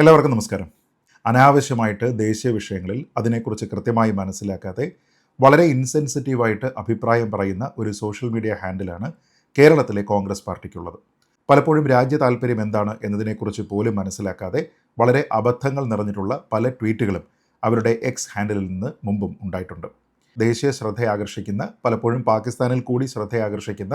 എല്ലാവർക്കും നമസ്കാരം. അനാവശ്യമായിട്ട് ദേശീയ വിഷയങ്ങളിൽ അതിനെക്കുറിച്ച് കൃത്യമായി മനസ്സിലാക്കാതെ വളരെ ഇൻസെൻസിറ്റീവായിട്ട് അഭിപ്രായം പറയുന്ന ഒരു സോഷ്യൽ മീഡിയ ഹാൻഡിലാണ് കേരളത്തിലെ കോൺഗ്രസ് പാർട്ടിക്കുള്ളത്. പലപ്പോഴും രാജ്യ താല്പര്യം എന്താണ് എന്നതിനെക്കുറിച്ച് പോലും മനസ്സിലാക്കാതെ വളരെ അബദ്ധങ്ങൾ നിറഞ്ഞിട്ടുള്ള പല ട്വീറ്റുകളും അവരുടെ എക്സ് ഹാൻഡിലിൽ നിന്ന് മുമ്പും ഉണ്ടായിട്ടുണ്ട്. ദേശീയ ശ്രദ്ധയാകർഷിക്കുന്ന പലപ്പോഴും പാകിസ്ഥാനിൽ കൂടി ശ്രദ്ധയാകർഷിക്കുന്ന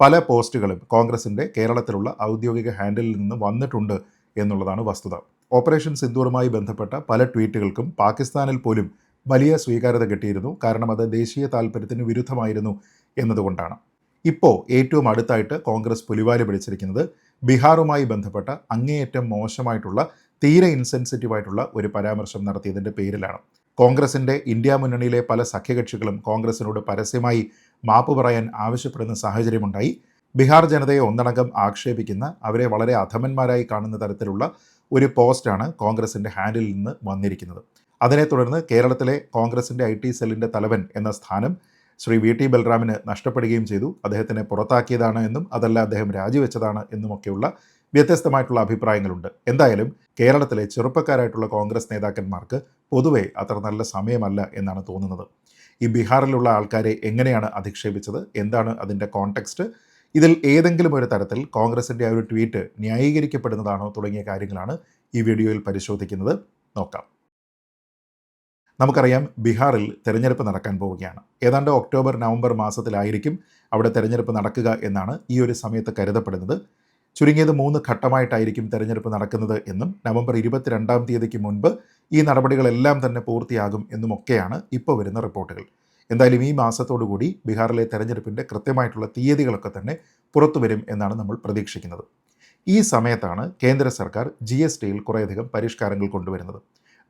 പല പോസ്റ്റുകളും കോൺഗ്രസിന്റെ കേരളത്തിലുള്ള ഔദ്യോഗിക ഹാൻഡിലിൽ നിന്ന് വന്നിട്ടുണ്ട് എന്നുള്ളതാണ് വസ്തുത. ഓപ്പറേഷൻ സിന്ദൂറുമായി ബന്ധപ്പെട്ട പല ട്വീറ്റുകൾക്കും പാകിസ്ഥാനിൽ പോലും വലിയ സ്വീകാര്യത കിട്ടിയിരുന്നു. കാരണം അത് ദേശീയ താല്പര്യത്തിന് വിരുദ്ധമായിരുന്നു എന്നതുകൊണ്ടാണ്. ഇപ്പോൾ ഏറ്റവും അടുത്തായിട്ട് കോൺഗ്രസ് പുലിവാലി പിടിച്ചിരിക്കുന്നത് ബീഹാറുമായി ബന്ധപ്പെട്ട അങ്ങേയറ്റം മോശമായിട്ടുള്ള തീരെ ഇൻസെൻസിറ്റീവായിട്ടുള്ള ഒരു പരാമർശം നടത്തിയതിന്റെ പേരിലാണ്. കോൺഗ്രസിന്റെ ഇന്ത്യ മുന്നണിയിലെ പല സഖ്യകക്ഷികളും കോൺഗ്രസിനോട് പരസ്യമായി മാപ്പ് പറയാൻ ആവശ്യപ്പെടുന്ന സാഹചര്യമുണ്ടായി. ബീഹാർ ജനതയെ ഒന്നടങ്കം ആക്ഷേപിക്കുന്ന അവരെ വളരെ അധമന്മാരായി കാണുന്ന തരത്തിലുള്ള ഒരു പോസ്റ്റാണ് കോൺഗ്രസിന്റെ ഹാൻഡിൽ നിന്ന് വന്നിരിക്കുന്നത്. അതിനെ തുടർന്ന് കേരളത്തിലെ കോൺഗ്രസിന്റെ ഐ ടി സെല്ലിന്റെ തലവൻ എന്ന സ്ഥാനം ശ്രീ വി ടി ബൽറാമിന് നഷ്ടപ്പെടുകയും ചെയ്തു. അദ്ദേഹത്തിനെ പുറത്താക്കിയതാണ് എന്നും അതല്ല അദ്ദേഹം രാജിവെച്ചതാണ് എന്നുമൊക്കെയുള്ള വ്യത്യസ്തമായിട്ടുള്ള അഭിപ്രായങ്ങളുണ്ട്. എന്തായാലും കേരളത്തിലെ ചെറുപ്പക്കാരായിട്ടുള്ള കോൺഗ്രസ് നേതാക്കന്മാർക്ക് പൊതുവെ അത്ര നല്ല സമയമല്ല എന്നാണ് തോന്നുന്നത്. ഈ ബീഹാറിലുള്ള ആൾക്കാരെ എങ്ങനെയാണ് അധിക്ഷേപിച്ചത്? എന്താണ് അതിന്റെ കോണ്ടെക്സ്റ്റ്? ഇതിൽ ഏതെങ്കിലും ഒരു തരത്തിൽ കോൺഗ്രസിന്റെ ആ ഒരു ട്വീറ്റ് ന്യായീകരിക്കപ്പെടുന്നതാണോ തുടങ്ങിയ കാര്യങ്ങളാണ് ഈ വീഡിയോയിൽ പരിശോധിക്കുന്നത്. നോക്കാം. നമുക്കറിയാം ബീഹാറിൽ തെരഞ്ഞെടുപ്പ് നടക്കാൻ പോവുകയാണ്. ഏതാണ്ട് ഒക്ടോബർ നവംബർ മാസത്തിലായിരിക്കും അവിടെ തെരഞ്ഞെടുപ്പ് നടക്കുക എന്നാണ് ഈ ഒരു സമയത്ത് കരുതപ്പെടുന്നത്. ചുരുങ്ങിയത് മൂന്ന് ഘട്ടമായിട്ടായിരിക്കും തെരഞ്ഞെടുപ്പ് നടക്കുന്നത് എന്നും നവംബർ ഇരുപത്തിരണ്ടാം തീയതിക്ക് മുൻപ് ഈ നടപടികളെല്ലാം തന്നെ പൂർത്തിയാകും എന്നുമൊക്കെയാണ് ഇപ്പോൾ വരുന്ന റിപ്പോർട്ടുകൾ. എന്തായാലും ഈ മാസത്തോടുകൂടി ബീഹാറിലെ തെരഞ്ഞെടുപ്പിന്റെ കൃത്യമായിട്ടുള്ള തീയതികളൊക്കെ തന്നെ പുറത്തു വരും എന്നാണ് നമ്മൾ പ്രതീക്ഷിക്കുന്നത്. ഈ സമയത്താണ് കേന്ദ്ര സർക്കാർ ജി എസ് ടിയിൽ കുറേയധികം പരിഷ്കാരങ്ങൾ കൊണ്ടുവരുന്നത്.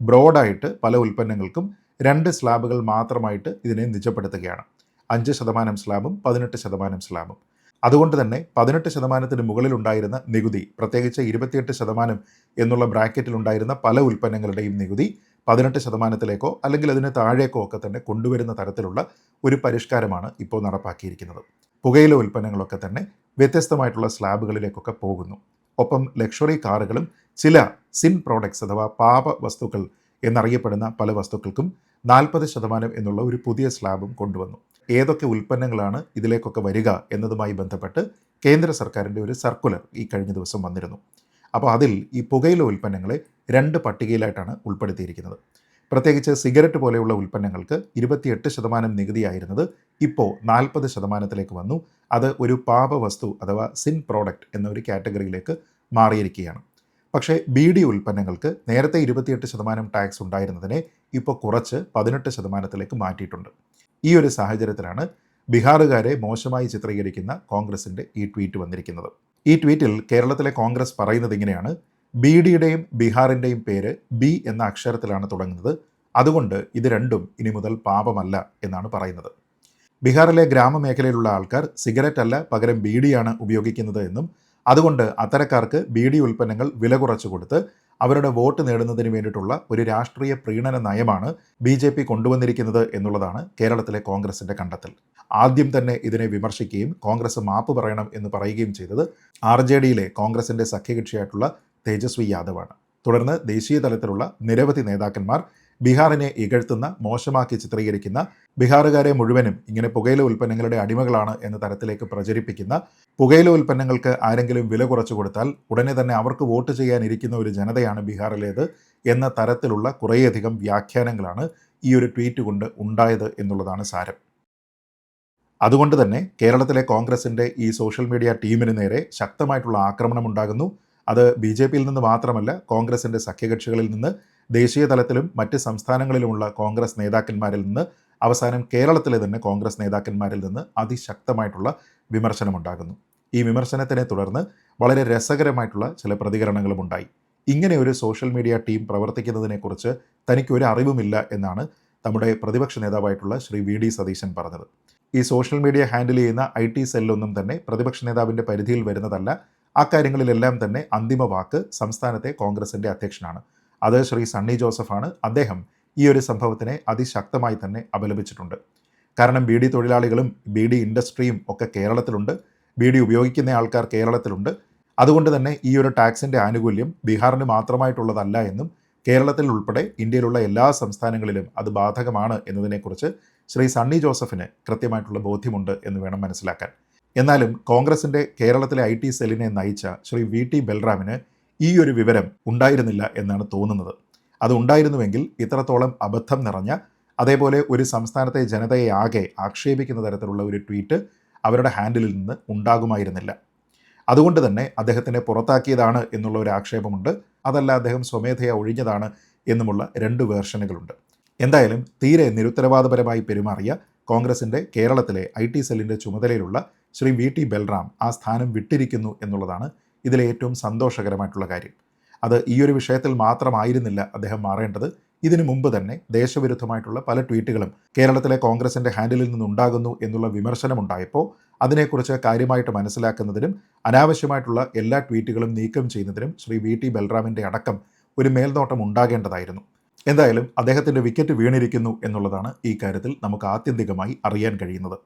ബ്രോഡായിട്ട് പല ഉൽപ്പന്നങ്ങൾക്കും രണ്ട് സ്ലാബുകൾ മാത്രമായിട്ട് ഇതിനെ നിജപ്പെടുത്തുകയാണ്. അഞ്ച് ശതമാനം സ്ലാബും പതിനെട്ട് ശതമാനം സ്ലാബും. അതുകൊണ്ട് തന്നെ പതിനെട്ട് ശതമാനത്തിന് മുകളിലുണ്ടായിരുന്ന നികുതി പ്രത്യേകിച്ച് ഇരുപത്തിയെട്ട് ശതമാനം എന്നുള്ള ബ്രാക്കറ്റിലുണ്ടായിരുന്ന പല ഉൽപ്പന്നങ്ങളുടെയും നികുതി പതിനെട്ട് ശതമാനത്തിലേക്കോ അല്ലെങ്കിൽ അതിന് താഴേക്കോ ഒക്കെ തന്നെ കൊണ്ടുവരുന്ന തരത്തിലുള്ള ഒരു പരിഷ്കാരമാണ് ഇപ്പോൾ നടപ്പാക്കിയിരിക്കുന്നത്. പുകയില ഉൽപ്പന്നങ്ങളൊക്കെ തന്നെ വ്യത്യസ്തമായിട്ടുള്ള സ്ലാബുകളിലേക്കൊക്കെ പോകുന്നു. ഒപ്പം ലക്ഷറി കാറുകളും ചില സിൻ പ്രോഡക്ട്സ് അഥവാ പാപ വസ്തുക്കൾ എന്നറിയപ്പെടുന്ന പല വസ്തുക്കൾക്കും നാൽപ്പത് ശതമാനം എന്നുള്ള ഒരു പുതിയ സ്ലാബും കൊണ്ടുവന്നു. ഏതൊക്കെ ഉൽപ്പന്നങ്ങളാണ് ഇതിലേക്കൊക്കെ വരിക എന്നതുമായി ബന്ധപ്പെട്ട് കേന്ദ്ര സർക്കാരിന്റെ ഒരു സർക്കുലർ ഈ കഴിഞ്ഞ ദിവസം വന്നിരുന്നു. അപ്പോൾ അതിൽ ഈ പുകയില ഉൽപ്പന്നങ്ങളെ രണ്ട് പട്ടികയിലായിട്ടാണ് ഉൾപ്പെടുത്തിയിരിക്കുന്നത്. പ്രത്യേകിച്ച് സിഗരറ്റ് പോലെയുള്ള ഉൽപ്പന്നങ്ങൾക്ക് ഇരുപത്തിയെട്ട് ശതമാനം നികുതിയായിരുന്നത് ഇപ്പോൾ നാൽപ്പത് ശതമാനത്തിലേക്ക് വന്നു. അത് ഒരു പാപവസ്തു അഥവാ സിൻ പ്രോഡക്റ്റ് എന്നൊരു കാറ്റഗറിയിലേക്ക് മാറിയിരിക്കുകയാണ്. പക്ഷേ ബി ഡി ഉൽപ്പന്നങ്ങൾക്ക് നേരത്തെ ഇരുപത്തിയെട്ട് ശതമാനം ടാക്സ് ഉണ്ടായിരുന്നതിനെ ഇപ്പോൾ കുറച്ച് പതിനെട്ട് ശതമാനത്തിലേക്ക് മാറ്റിയിട്ടുണ്ട്. ഈ ഒരു സാഹചര്യത്തിലാണ് ബീഹാറുകാരെ മോശമായി ചിത്രീകരിക്കുന്ന കോൺഗ്രസിന്റെ ഈ ട്വീറ്റ് വന്നിരിക്കുന്നത്. ഈ ട്വീറ്റിൽ കേരളത്തിലെ കോൺഗ്രസ് പറയുന്നത് ഇങ്ങനെയാണ്. ബി ഡിയുടെയും ബീഹാറിന്റെയും പേര് ബി എന്ന അക്ഷരത്തിലാണ് തുടങ്ങുന്നത്. അതുകൊണ്ട് ഇത് രണ്ടും ഇനി മുതൽ പാപമല്ല എന്നാണ് പറയുന്നത്. ബീഹാറിലെ ഗ്രാമമേഖലയിലുള്ള ആൾക്കാർ സിഗരറ്റ് അല്ല പകരം ബീഡിയാണ് ഉപയോഗിക്കുന്നത് എന്നും അതുകൊണ്ട് അത്തരക്കാർക്ക് ബി ഡി ഉൽപ്പന്നങ്ങൾ വില കുറച്ചു കൊടുത്ത് അവരുടെ വോട്ട് നേടുന്നതിന് വേണ്ടിയിട്ടുള്ള ഒരു രാഷ്ട്രീയ പ്രീണന നയമാണ് ബി ജെ പി കൊണ്ടുവന്നിരിക്കുന്നത് എന്നുള്ളതാണ് കേരളത്തിലെ കോൺഗ്രസിന്റെ കണ്ടെത്തൽ. ആദ്യം തന്നെ ഇതിനെ വിമർശിക്കുകയും കോൺഗ്രസ് മാപ്പ് പറയണം എന്ന് പറയുകയും ചെയ്തത് ആർ ജെ ഡിയിലെ കോൺഗ്രസിന്റെ സഖ്യകക്ഷിയായിട്ടുള്ള തേജസ്വി യാദവാണ്. തുടർന്ന് ദേശീയ തലത്തിലുള്ള നിരവധി നേതാക്കന്മാർ ബീഹാറിനെ ഇകഴ്ത്തുന്ന മോശമാക്കി ചിത്രീകരിക്കുന്ന ബീഹാറുകാരെ മുഴുവനും ഇങ്ങനെ പുകയില ഉൽപ്പന്നങ്ങളുടെ അടിമകളാണ് എന്ന തരത്തിലേക്ക് പ്രചരിപ്പിക്കുന്ന പുകയില ഉൽപ്പന്നങ്ങൾക്ക് ആരെങ്കിലും വില കുറച്ചു കൊടുത്താൽ ഉടനെ തന്നെ അവർക്ക് വോട്ട് ചെയ്യാനിരിക്കുന്ന ഒരു ജനതയാണ് ബീഹാറിലേത് എന്ന തരത്തിലുള്ള കുറേയധികം വ്യാഖ്യാനങ്ങളാണ് ഈ ഒരു ട്വീറ്റ് കൊണ്ട് ഉണ്ടായത് എന്നുള്ളതാണ് സാരം. അതുകൊണ്ട് തന്നെ കേരളത്തിലെ കോൺഗ്രസിന്റെ ഈ സോഷ്യൽ മീഡിയ ടീമിന് നേരെ ശക്തമായിട്ടുള്ള ആക്രമണം ഉണ്ടാകുന്നു. അത് ബി ജെ പിയിൽ നിന്ന് മാത്രമല്ല കോൺഗ്രസിന്റെ സഖ്യകക്ഷികളിൽ നിന്ന് ദേശീയ തലത്തിലും മറ്റ് സംസ്ഥാനങ്ങളിലുമുള്ള കോൺഗ്രസ് നേതാക്കന്മാരിൽ നിന്ന് അവസാനം കേരളത്തിലെ തന്നെ കോൺഗ്രസ് നേതാക്കന്മാരിൽ നിന്ന് അതിശക്തമായിട്ടുള്ള വിമർശനമുണ്ടാകുന്നു. ഈ വിമർശനത്തിനെ തുടർന്ന് വളരെ രസകരമായിട്ടുള്ള ചില പ്രതികരണങ്ങളും ഉണ്ടായി. ഇങ്ങനെ ഒരു സോഷ്യൽ മീഡിയ ടീം പ്രവർത്തിക്കുന്നതിനെക്കുറിച്ച് തനിക്ക് ഒരു അറിവുമില്ല എന്നാണ് നമ്മുടെ പ്രതിപക്ഷ നേതാവായിട്ടുള്ള ശ്രീ വി ഡി സതീശൻ പറഞ്ഞത്. ഈ സോഷ്യൽ മീഡിയ ഹാൻഡിൽ ചെയ്യുന്ന ഐ ടി സെല്ലൊന്നും തന്നെ പ്രതിപക്ഷ നേതാവിന്റെ പരിധിയിൽ വരുന്നതല്ല. ആ അക്കാര്യങ്ങളിലെല്ലാം തന്നെ അന്തിമ വാക്ക് സംസ്ഥാനത്തെ കോൺഗ്രസിന്റെ അധ്യക്ഷനാണ്. അത് ശ്രീ സണ്ണി ജോസഫാണ്. അദ്ദേഹം ഈ ഒരു സംഭവത്തിനെ അതിശക്തമായി തന്നെ അപലപിച്ചിട്ടുണ്ട്. കാരണം ബി ഡി തൊഴിലാളികളും ബി ഡി ഇൻഡസ്ട്രിയും ഒക്കെ കേരളത്തിലുണ്ട്. ബി ഡി ഉപയോഗിക്കുന്ന ആൾക്കാർ കേരളത്തിലുണ്ട്. അതുകൊണ്ട് തന്നെ ഈ ഒരു ടാക്സിന്റെ ആനുകൂല്യം ബീഹാറിന് മാത്രമായിട്ടുള്ളതല്ല എന്നും കേരളത്തിൽ ഉൾപ്പെടെ ഇന്ത്യയിലുള്ള എല്ലാ സംസ്ഥാനങ്ങളിലും അത് ബാധകമാണ് എന്നതിനെക്കുറിച്ച് ശ്രീ സണ്ണി ജോസഫിന് കൃത്യമായിട്ടുള്ള ബോധ്യമുണ്ട് എന്ന് വേണം മനസ്സിലാക്കാൻ. എന്നാലും കോൺഗ്രസിന്റെ കേരളത്തിലെ ഐ ടി സെല്ലിനെ നയിച്ച ശ്രീ വി ടി ബൽറാമിന് ഈ ഒരു വിവരം ഉണ്ടായിരുന്നില്ല എന്നാണ് തോന്നുന്നത്. അത് ഉണ്ടായിരുന്നുവെങ്കിൽ ഇത്രത്തോളം അബദ്ധം നിറഞ്ഞ അതേപോലെ ഒരു സംസ്ഥാനത്തെ ജനതയെ ആകെ ആക്ഷേപിക്കുന്ന തരത്തിലുള്ള ഒരു ട്വീറ്റ് അവരുടെ ഹാൻഡിലിൽ നിന്ന് ഉണ്ടാകുമായിരുന്നില്ല. അതുകൊണ്ട് തന്നെ അദ്ദേഹത്തിനെ പുറത്താക്കിയതാണ് എന്നുള്ള ഒരു ആക്ഷേപമുണ്ട്. അതല്ല അദ്ദേഹം സ്വമേധയാ ഒഴിഞ്ഞതാണ് എന്നുമുള്ള രണ്ട് വേർഷനുകളുണ്ട്. എന്തായാലും തീരെ നിരുത്തരവാദപരമായി പെരുമാറിയ കോൺഗ്രസിന്റെ കേരളത്തിലെ ഐ ടി സെല്ലിന്റെ ചുമതലയിലുള്ള ശ്രീ വി ടി ബൽറാം ആ സ്ഥാനം വിട്ടിരിക്കുന്നു എന്നുള്ളതാണ് ഇതിലെ ഏറ്റവും സന്തോഷകരമായിട്ടുള്ള കാര്യം. അത് ഈ ഒരു വിഷയത്തിൽ മാത്രമായിരുന്നില്ല അദ്ദേഹം മാറേണ്ടത്. ഇതിനു മുമ്പ് തന്നെ ദേശവിരുദ്ധമായിട്ടുള്ള പല ട്വീറ്റുകളും കേരളത്തിലെ കോൺഗ്രസിന്റെ ഹാൻഡിലിൽ നിന്നുണ്ടാകുന്നു എന്നുള്ള വിമർശനമുണ്ടായപ്പോൾ അതിനെക്കുറിച്ച് കാര്യമായിട്ട് മനസ്സിലാക്കുന്നതിനും അനാവശ്യമായിട്ടുള്ള എല്ലാ ട്വീറ്റുകളും നീക്കം ചെയ്യുന്നതിനും ശ്രീ വി ടി ബൽറാമിന്റെ അടക്കം ഒരു മേൽനോട്ടം ഉണ്ടാകേണ്ടതായിരുന്നു. എന്തായാലും അദ്ദേഹത്തിന്റെ വിക്കറ്റ് വീണിരിക്കുന്നു എന്നുള്ളതാണ് ഈ കാര്യത്തിൽ നമുക്ക് ആത്യന്തികമായി അറിയാൻ കഴിയുന്നത്.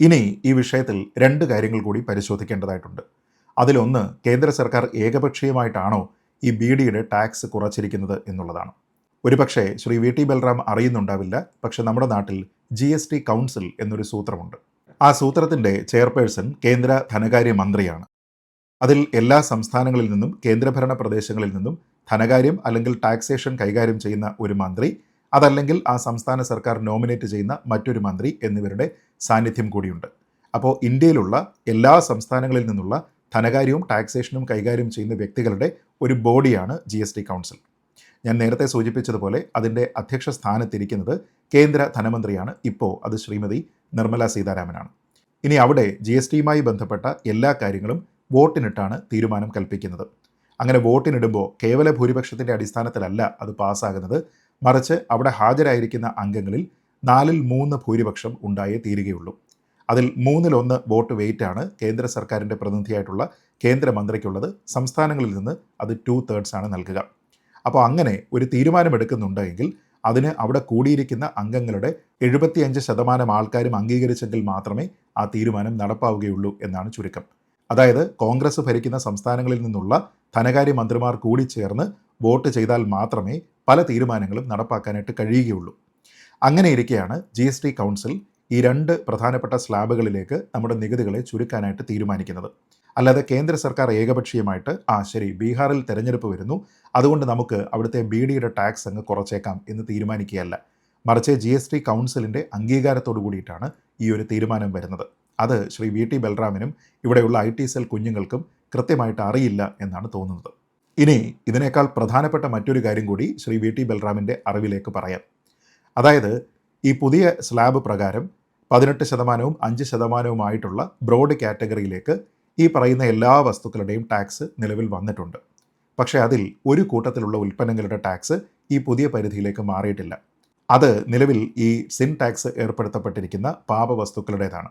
ഇനി ഈ വിഷയത്തിൽ രണ്ട് കാര്യങ്ങൾ കൂടി പരിശോധിക്കേണ്ടതായിട്ടുണ്ട്. അതിലൊന്ന് കേന്ദ്ര സർക്കാർ ഏകപക്ഷീയമായിട്ടാണോ ഈ ബി ഡിയുടെ ടാക്സ് കുറച്ചിരിക്കുന്നത് എന്നുള്ളതാണ്. ഒരുപക്ഷെ ശ്രീ വി ടി ബൽറാം അറിയുന്നുണ്ടാവില്ല പക്ഷെ നമ്മുടെ നാട്ടിൽ ജി എസ് ടി കൗൺസിൽ എന്നൊരു സൂത്രമുണ്ട്. ആ സൂത്രത്തിന്റെ ചെയർപേഴ്സൺ കേന്ദ്ര ധനകാര്യ മന്ത്രിയാണ്. അതിൽ എല്ലാ സംസ്ഥാനങ്ങളിൽ നിന്നും കേന്ദ്രഭരണ പ്രദേശങ്ങളിൽ നിന്നും ധനകാര്യം അല്ലെങ്കിൽ ടാക്സേഷൻ കൈകാര്യം ചെയ്യുന്ന ഒരു മന്ത്രി അതല്ലെങ്കിൽ ആ സംസ്ഥാന സർക്കാർ നോമിനേറ്റ് ചെയ്യുന്ന മറ്റൊരു മന്ത്രി എന്നിവരുടെ സാന്നിധ്യം കൂടിയുണ്ട്. അപ്പോൾ ഇന്ത്യയിലുള്ള എല്ലാ സംസ്ഥാനങ്ങളിൽ നിന്നുള്ള ധനകാര്യവും ടാക്സേഷനും കൈകാര്യം ചെയ്യുന്ന വ്യക്തികളുടെ ഒരു ബോഡിയാണ് ജി എസ് ടി കൗൺസിൽ ഞാൻ നേരത്തെ സൂചിപ്പിച്ചതുപോലെ അതിന്റെ അധ്യക്ഷ സ്ഥാനത്തിരിക്കുന്നത് കേന്ദ്ര ധനമന്ത്രിയാണ്. ഇപ്പോൾ അത് ശ്രീമതി നിർമ്മല സീതാരാമനാണ്. ഇനി അവിടെ ജി എസ് ടിയുമായി ബന്ധപ്പെട്ട എല്ലാ കാര്യങ്ങളും വോട്ടിനിട്ടാണ് തീരുമാനം കൽപ്പിക്കുന്നത്. അങ്ങനെ വോട്ടിനിടുമ്പോൾ കേവല ഭൂരിപക്ഷത്തിന്റെ അടിസ്ഥാനത്തിലല്ല അത് പാസ്സാകുന്നത്. മറിച്ച് അവിടെ ഹാജരായിരിക്കുന്ന അംഗങ്ങളിൽ നാലിൽ മൂന്ന് ഭൂരിപക്ഷം ഉണ്ടായേ തീരുകയുള്ളൂ. അതിൽ മൂന്നിലൊന്ന് വോട്ട് വെയിറ്റാണ് കേന്ദ്ര സർക്കാരിന്റെ പ്രതിനിധിയായിട്ടുള്ള കേന്ദ്രമന്ത്രിക്കുള്ളത്. സംസ്ഥാനങ്ങളിൽ നിന്ന് അത് ടു തേർഡ്സ് ആണ് നൽകുക. അപ്പോൾ അങ്ങനെ ഒരു തീരുമാനമെടുക്കുന്നുണ്ട് എങ്കിൽ അതിന് അവിടെ കൂടിയിരിക്കുന്ന അംഗങ്ങളുടെ എഴുപത്തിയഞ്ച് ശതമാനം ആൾക്കാരും അംഗീകരിച്ചെങ്കിൽ മാത്രമേ ആ തീരുമാനം നടപ്പാവുകയുള്ളൂ എന്നാണ് ചുരുക്കം. അതായത് കോൺഗ്രസ് ഭരിക്കുന്ന സംസ്ഥാനങ്ങളിൽ നിന്നുള്ള ധനകാര്യ മന്ത്രിമാർ കൂടി ചേർന്ന് വോട്ട് ചെയ്താൽ മാത്രമേ പല തീരുമാനങ്ങളും നടപ്പാക്കാനായിട്ട് കഴിയുകയുള്ളൂ. അങ്ങനെ ഇരിക്കെയാണ് ജി എസ് ടി കൗൺസിൽ ഈ രണ്ട് പ്രധാനപ്പെട്ട സ്ലാബുകളിലേക്ക് നമ്മുടെ നികുതികളെ ചുരുക്കാനായിട്ട് തീരുമാനിക്കുന്നത്. അല്ലാതെ കേന്ദ്ര സർക്കാർ ഏകപക്ഷീയമായിട്ട് ആ ശരി ബീഹാറിൽ തെരഞ്ഞെടുപ്പ് വരുന്നു അതുകൊണ്ട് നമുക്ക് അവിടുത്തെ ബി ഡിയുടെ ടാക്സ് അങ്ങ് കുറച്ചേക്കാം എന്ന് തീരുമാനിക്കുകയല്ല. മറിച്ച് ജി എസ് ടി കൗൺസിലിന്റെ അംഗീകാരത്തോടു കൂടിയിട്ടാണ് ഈ ഒരു തീരുമാനം വരുന്നത്. അത് ശ്രീ വി ടി ബൽറാമിനും ഇവിടെയുള്ള ഐ ടി സെൽ കുഞ്ഞുങ്ങൾക്കും കൃത്യമായിട്ട് അറിയില്ല എന്നാണ് തോന്നുന്നത്. ഇനി ഇതിനേക്കാൾ പ്രധാനപ്പെട്ട മറ്റൊരു കാര്യം കൂടി ശ്രീ വി ടി ബൽറാമിന്റെ അറിവിലേക്ക് പറയാം. അതായത് ഈ പുതിയ സ്ലാബ് പ്രകാരം പതിനെട്ട് ശതമാനവും അഞ്ച് ശതമാനവുമായിട്ടുള്ള ബ്രോഡ് കാറ്റഗറിയിലേക്ക് ഈ പറയുന്ന എല്ലാ വസ്തുക്കളുടെയും ടാക്സ് നിലവിൽ വന്നിട്ടുണ്ട്. പക്ഷേ അതിൽ ഒരു കൂട്ടത്തിലുള്ള ഉൽപ്പന്നങ്ങളുടെ ടാക്സ് ഈ പുതിയ പരിധിയിലേക്ക് മാറിയിട്ടില്ല. അത് നിലവിൽ ഈ സിൻ ടാക്സ് ഏർപ്പെടുത്തപ്പെട്ടിരിക്കുന്ന പാപവസ്തുക്കളുടേതാണ്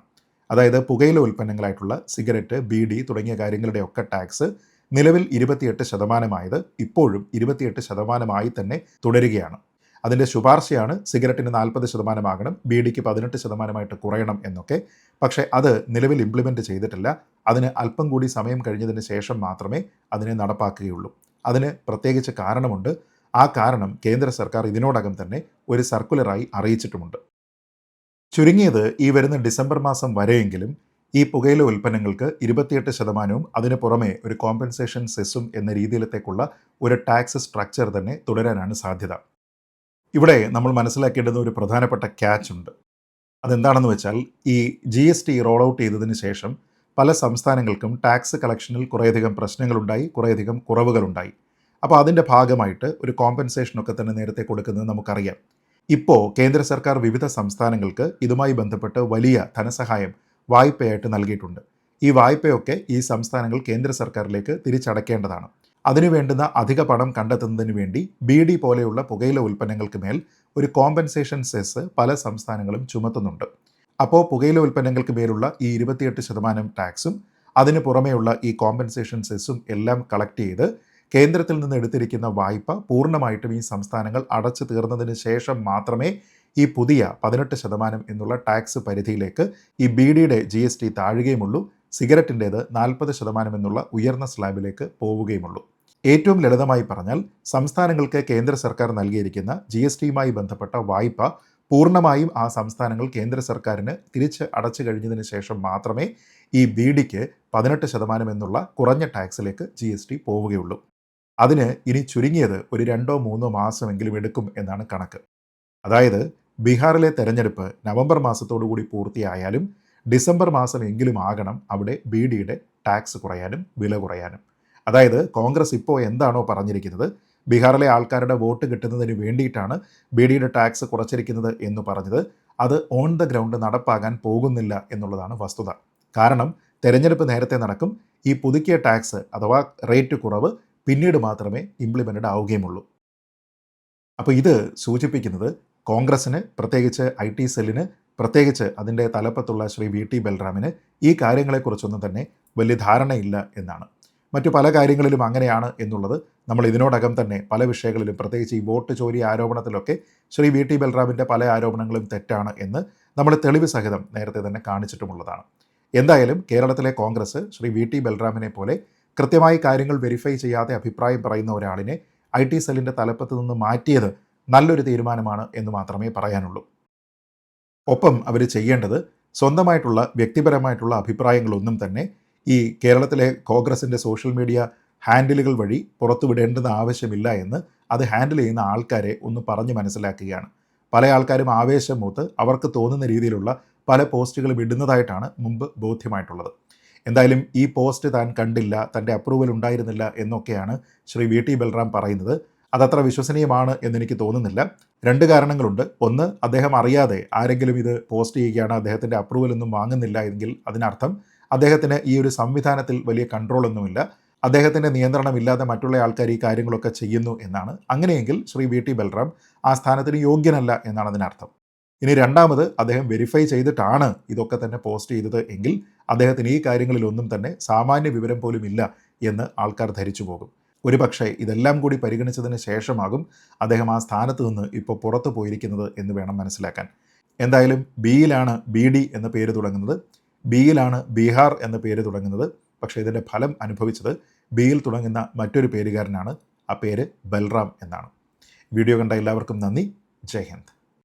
അതായത് പുകയില ഉൽപ്പന്നങ്ങളായിട്ടുള്ള സിഗരറ്റ് ബീഡി തുടങ്ങിയ കാര്യങ്ങളുടെയൊക്കെ ടാക്സ് നിലവിൽ ഇരുപത്തിയെട്ട് ശതമാനമായത് ഇപ്പോഴും ഇരുപത്തിയെട്ട് ശതമാനമായി തന്നെ തുടരുകയാണ്. അതിന്റെ ശുപാർശയാണ് സിഗരറ്റിന് നാൽപ്പത് ശതമാനമാകണം ബീഡിക്ക് പതിനെട്ട് ശതമാനമായിട്ട് കുറയണം എന്നൊക്കെ. പക്ഷേ അത് നിലവിൽ ഇംപ്ലിമെന്റ് ചെയ്തിട്ടില്ല. അതിന് അല്പം കൂടി സമയം കഴിഞ്ഞതിന് ശേഷം മാത്രമേ അതിനെ നടപ്പാക്കുകയുള്ളൂ. അതിന് പ്രത്യേകിച്ച് കാരണമുണ്ട്. ആ കാരണം കേന്ദ്ര സർക്കാർ ഇതിനോടകം തന്നെ ഒരു സർക്കുലറായി അറിയിച്ചിട്ടുമുണ്ട്. ചുരുങ്ങിയത് ഈ വരുന്ന ഡിസംബർ മാസം വരെയെങ്കിലും ഈ പുകയില ഉൽപ്പന്നങ്ങൾക്ക് ഇരുപത്തിയെട്ട് ശതമാനവും അതിന് പുറമെ ഒരു കോമ്പൻസേഷൻ സെസ്സും എന്ന രീതിയിലത്തേക്കുള്ള ഒരു ടാക്സ് സ്ട്രക്ചർ തന്നെ തുടരാനാണ് സാധ്യത. ഇവിടെ നമ്മൾ മനസ്സിലാക്കേണ്ടുന്ന ഒരു പ്രധാനപ്പെട്ട ക്യാച്ച് ഉണ്ട്. അതെന്താണെന്ന് വെച്ചാൽ ഈ G S T roll out ചെയ്തതിന് ശേഷം പല സംസ്ഥാനങ്ങൾക്കും ടാക്സ് കളക്ഷനിൽ കുറേയധികം പ്രശ്നങ്ങളുണ്ടായി കുറേയധികം കുറവുകളുണ്ടായി. അപ്പോൾ അതിന്റെ ഭാഗമായിട്ട് ഒരു കോമ്പൻസേഷനൊക്കെ തന്നെ നേരത്തെ കൊടുക്കുന്നത് നമുക്കറിയാം. ഇപ്പോൾ കേന്ദ്ര സർക്കാർ വിവിധ സംസ്ഥാനങ്ങൾക്ക് ഇതുമായി ബന്ധപ്പെട്ട് വലിയ ധനസഹായം വായ്പയായിട്ട് നൽകിയിട്ടുണ്ട്. ഈ വായ്പയൊക്കെ ഈ സംസ്ഥാനങ്ങൾ കേന്ദ്ര സർക്കാരിലേക്ക് തിരിച്ചടയ്ക്കേണ്ടതാണ് അതിനു വേണ്ടുന്ന അധിക പണം കണ്ടെത്തുന്നതിന് വേണ്ടി ബി ഡി പോലെയുള്ള പുകയില ഉൽപ്പന്നങ്ങൾക്ക് മേൽ ഒരു കോമ്പൻസേഷൻ സെസ് പല സംസ്ഥാനങ്ങളും ചുമത്തുന്നുണ്ട്. അപ്പോൾ പുകയില ഉൽപ്പന്നങ്ങൾക്ക് മേലുള്ള ഈ ഇരുപത്തിയെട്ട് ശതമാനം ടാക്സും അതിന് പുറമെയുള്ള ഈ കോമ്പൻസേഷൻ സെസ്സും എല്ലാം കളക്ട് ചെയ്ത് കേന്ദ്രത്തിൽ നിന്ന് എടുത്തിരിക്കുന്ന വായ്പ പൂർണമായിട്ടും ഈ സംസ്ഥാനങ്ങൾ അടച്ചു തീർന്നതിന് ശേഷം മാത്രമേ ഈ പുതിയ പതിനെട്ട് ശതമാനം എന്നുള്ള ടാക്സ് പരിധിയിലേക്ക് ഈ ബി ഡിയുടെ ജി എസ് ടി താഴുകയുമുള്ളൂ. സിഗരറ്റിന്റേത് നാൽപ്പത് ശതമാനം എന്നുള്ള ഉയർന്ന സ്ലാബിലേക്ക് പോവുകയുമുള്ളൂ. ഏറ്റവും ലളിതമായി പറഞ്ഞാൽ സംസ്ഥാനങ്ങൾക്ക് കേന്ദ്ര സർക്കാർ നൽകിയിരിക്കുന്ന ജി എസ് ടിയുമായി ബന്ധപ്പെട്ട വായ്പ പൂർണമായും ആ സംസ്ഥാനങ്ങൾ കേന്ദ്ര സർക്കാരിന് തിരിച്ച് അടച്ചു കഴിഞ്ഞതിന് ശേഷം മാത്രമേ ഈ ബീഡിക്ക് പതിനെട്ട് ശതമാനം എന്നുള്ള കുറഞ്ഞ ടാക്സിലേക്ക് ജി എസ് ടി പോവുകയുള്ളൂ. അതിന് ഇനി ചുരുങ്ങിയത് ഒരു രണ്ടോ മൂന്നോ മാസമെങ്കിലും എടുക്കും എന്നാണ് കണക്ക്. അതായത് ബീഹാറിലെ തെരഞ്ഞെടുപ്പ് നവംബർ മാസത്തോടുകൂടി പൂർത്തിയായാലും ഡിസംബർ മാസം എങ്കിലും ആകണം അവിടെ ബി ഡിയുടെ ടാക്സ് കുറയാനും വില കുറയാനും. അതായത് കോൺഗ്രസ് ഇപ്പോൾ എന്താണോ പറഞ്ഞിരിക്കുന്നത് ബീഹാറിലെ ആൾക്കാരുടെ വോട്ട് കിട്ടുന്നതിന് വേണ്ടിയിട്ടാണ് ബി ഡിയുടെ ടാക്സ് കുറച്ചിരിക്കുന്നത് എന്ന് പറഞ്ഞത്. അത് ഓൺ ദ ഗ്രൗണ്ട് നടപ്പാകാൻ പോകുന്നില്ല എന്നുള്ളതാണ് വസ്തുത. കാരണം തെരഞ്ഞെടുപ്പ് നേരത്തെ നടക്കും ഈ പുതുക്കിയ ടാക്സ് അഥവാ റേറ്റ് കുറവ് പിന്നീട് മാത്രമേ ഇംപ്ലിമെന്റഡ് ആവുകയുമുള്ളൂ. അപ്പോൾ ഇത് സൂചിപ്പിക്കുന്നത് കോൺഗ്രസ്സിന് പ്രത്യേകിച്ച് ഐ ടി സെല്ലിന് പ്രത്യേകിച്ച് അതിന്റെ തലപ്പത്തുള്ള ശ്രീ വി ടി ബൽറാമിന് ഈ കാര്യങ്ങളെക്കുറിച്ചൊന്നും തന്നെ വലിയ ധാരണയില്ല എന്നാണ്. മറ്റു പല കാര്യങ്ങളിലും അങ്ങനെയാണ് എന്നുള്ളത് നമ്മൾ ഇതിനോടകം തന്നെ പല വിഷയങ്ങളിലും പ്രത്യേകിച്ച് ഈ വോട്ട് ചോരി ആരോപണത്തിലൊക്കെ ശ്രീ വി ടി ബൽറാമിന്റെ പല ആരോപണങ്ങളും തെറ്റാണ് എന്ന് നമ്മൾ തെളിവ് സഹിതം നേരത്തെ തന്നെ കാണിച്ചിട്ടുമുള്ളതാണ്. എന്തായാലും കേരളത്തിലെ കോൺഗ്രസ് ശ്രീ വി ടി ബൽറാമിനെ പോലെ കൃത്യമായി കാര്യങ്ങൾ വെരിഫൈ ചെയ്യാതെ അഭിപ്രായം പറയുന്ന ഒരാളിനെ ഐ ടി സെല്ലിന്റെ തലപ്പത്ത് നിന്ന് മാറ്റിയത് നല്ലൊരു തീരുമാനമാണ് എന്ന് മാത്രമേ പറയാനുള്ളൂ. ഒപ്പം അവർ ചെയ്യേണ്ടത് സ്വന്തമായിട്ടുള്ള വ്യക്തിപരമായിട്ടുള്ള അഭിപ്രായങ്ങളൊന്നും തന്നെ ഈ കേരളത്തിലെ കോൺഗ്രസിന്റെ സോഷ്യൽ മീഡിയ ഹാൻഡിലുകൾ വഴി പുറത്തുവിടേണ്ടുന്ന ആവശ്യമില്ല എന്ന് അത് ഹാൻഡിൽ ചെയ്യുന്ന ആൾക്കാരെ ഒന്ന് പറഞ്ഞ് മനസ്സിലാക്കുകയാണ്. പല ആൾക്കാരും ആവേശം മൂത്ത് അവർക്ക് തോന്നുന്ന രീതിയിലുള്ള പല പോസ്റ്റുകളും ഇടുന്നതായിട്ടാണ് മുമ്പ് ബോധ്യമായിട്ടുള്ളത്. എന്തായാലും ഈ പോസ്റ്റ് താൻ കണ്ടില്ല തന്റെ അപ്രൂവൽ ഉണ്ടായിരുന്നില്ല എന്നൊക്കെയാണ് ശ്രീ വി ടി ബൽറാം പറയുന്നത്. അതത്ര വിശ്വസനീയമാണ് എന്നെനിക്ക് തോന്നുന്നില്ല. രണ്ട് കാരണങ്ങളുണ്ട്. ഒന്ന് അദ്ദേഹം അറിയാതെ ആരെങ്കിലും ഇത് പോസ്റ്റ് ചെയ്യുകയാണ് അദ്ദേഹത്തിന്റെ അപ്രൂവൽ ഒന്നും വാങ്ങുന്നില്ല എങ്കിൽ അതിനർത്ഥം അദ്ദേഹത്തിന് ഈ ഒരു സംവിധാനത്തിൽ വലിയ കൺട്രോളൊന്നുമില്ല അദ്ദേഹത്തിന്റെ നിയന്ത്രണമില്ലാതെ മറ്റുള്ള ആൾക്കാർ ഈ കാര്യങ്ങളൊക്കെ ചെയ്യുന്നു എന്നാണ്. അങ്ങനെയെങ്കിൽ ശ്രീ വി ടി ബൽറാം ആ സ്ഥാനത്തിന് യോഗ്യനല്ല എന്നാണ് അതിനർത്ഥം. ഇനി രണ്ടാമത് അദ്ദേഹം വെരിഫൈ ചെയ്തിട്ടാണ് ഇതൊക്കെ തന്നെ പോസ്റ്റ് ചെയ്തത് എങ്കിൽ അദ്ദേഹത്തിന് ഈ കാര്യങ്ങളിലൊന്നും തന്നെ സാമാന്യ വിവരം പോലും ഇല്ല എന്ന് ആൾക്കാർ ധരിച്ചു പോകും ഒരുപക്ഷെ ഇതെല്ലാം കൂടി പരിഗണിച്ചതിന് ശേഷമാകും അദ്ദേഹം ആ സ്ഥാനത്ത് നിന്ന് ഇപ്പോൾ പുറത്തു പോയിരിക്കുന്നത് എന്ന് വേണം മനസ്സിലാക്കാൻ. എന്തായാലും ബിയിലാണ് ബി ഡി എന്ന പേര് തുടങ്ങുന്നത്. ബിയിലാണ് ബീഹാർ എന്ന പേര് തുടങ്ങുന്നത്. പക്ഷേ ഇതിന്റെ ഫലം അനുഭവിച്ചത് ബിയിൽ തുടങ്ങുന്ന മറ്റൊരു പേരുകാരനാണ്. ആ പേര് ബൽറാം എന്നാണ്. വീഡിയോ കണ്ട എല്ലാവർക്കും നന്ദി. ജയ് ഹിന്ദ്.